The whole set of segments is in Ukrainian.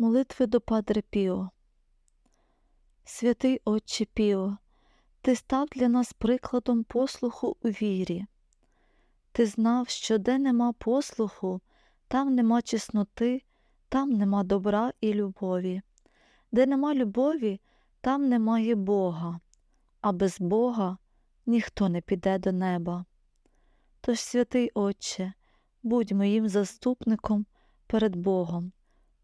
Молитви до Падре Піо. Святий Отче Піо, ти став для нас прикладом послуху у вірі. Ти знав, що де нема послуху, там нема чесноти, там нема добра і любові. Де нема любові, там немає Бога, а без Бога ніхто не піде до неба. Тож, святий Отче, будь моїм заступником перед Богом,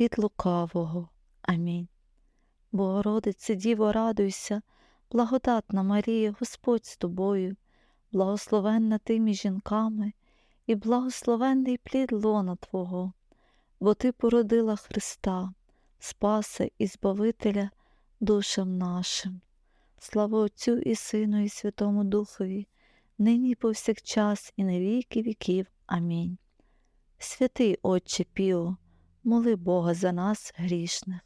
від лукавого. Амінь. Богородице, Діво, радуйся, благодатна Марія, Господь з тобою, благословенна ти між жінками, і благословенний плід лона Твого, бо Ти породила Христа, Спаса і Збавителя душам нашим. Слава Отцю і Сину, і Святому Духові, нині і повсякчас, і на віки віків. Амінь. Святий Отче Піо, моли Бога за нас грішних.